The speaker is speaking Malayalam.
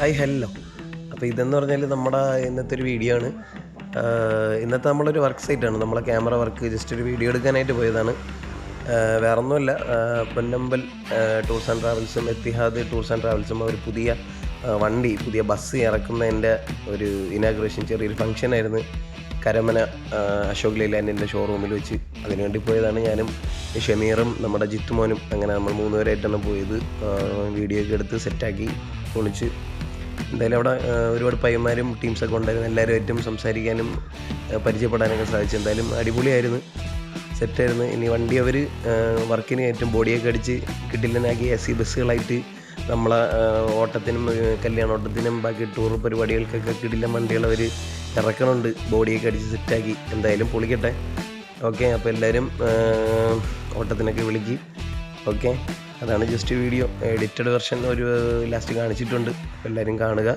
Hi hello. അപ്പോൾ ഇതെന്ന് പറഞ്ഞാൽ നമ്മുടെ ഇന്നത്തെ ഒരു വീഡിയോ ആണ്. ഇന്നത്തെ നമ്മളൊരു വർക്ക് സൈറ്റ് ആണ്. നമ്മളെ ക്യാമറ വർക്ക് ജസ്റ്റ് ഒരു വീഡിയോ എടുക്കാനായിട്ട് പോയതാണ്. വേറെ ഒന്നുമില്ല പൊന്നമ്പൽ ടൂർസ് ആൻഡ് ട്രാവൽസും എത്തിഹാദ് ടൂർസ് ആൻഡ് ട്രാവൽസും ഒരു പുതിയ വണ്ടി പുതിയ ബസ് ഇറക്കുന്നതിന്റെ ഒരു ഇനാഗ്രേഷൻ ചെറിയൊരു ഫംഗ്ഷൻ ആയിരുന്നു. കരമന അശോക് ലൈലാൻഡിന്റെ ഷോറൂമിൽ വെച്ച് അതിനുവേണ്ടി പോയതാണ് ഞാനും ഷമീറും നമ്മുടെ ജിത്തുമോനും. അങ്ങനെ നമ്മൾ മൂന്നുപേരായിട്ടാണ് പോയത്. വീഡിയോ ഒക്കെ എടുത്ത് സെറ്റാക്കി പൊളിച്ച് എന്തായാലും അവിടെ ഒരുപാട് പയ്യന്മാരും ടീംസൊക്കെ ഉണ്ടായിരുന്നു. എല്ലാവരുമായിട്ടും സംസാരിക്കാനും പരിചയപ്പെടാനൊക്കെ സാധിച്ചു. എന്തായാലും അടിപൊളിയായിരുന്നു. സെറ്റായിരുന്നു ഇനി വണ്ടി അവർ വർക്കിന് ഏറ്റവും ബോഡിയൊക്കെ അടിച്ച് കിട്ടില്ലെന്നാക്കി എ സി ബസ്സുകളായിട്ട് നമ്മളെ ഓട്ടത്തിനും കല്യാണ കല്യാണോട്ടത്തിനും ബാക്കി ടൂർ പരിപാടികൾക്കൊക്കെ കിടിലൻ വണ്ടികൾ അവർ ഇറക്കണുണ്ട്. ബോഡിയൊക്കെ അടിച്ച് സെറ്റാക്കി എന്തായാലും പൊളിക്കട്ടെ. ഓക്കെ അപ്പോൾ എല്ലാവരും ഓട്ടത്തിനൊക്കെ വിളിക്ക്. ഓക്കെ അതാണ് ജസ്റ്റ് വീഡിയോ എഡിറ്റഡ് വെർഷൻ ഒരു ലാസ്റ്റ് കാണിച്ചിട്ടുണ്ട്. എല്ലാവരും കാണുക.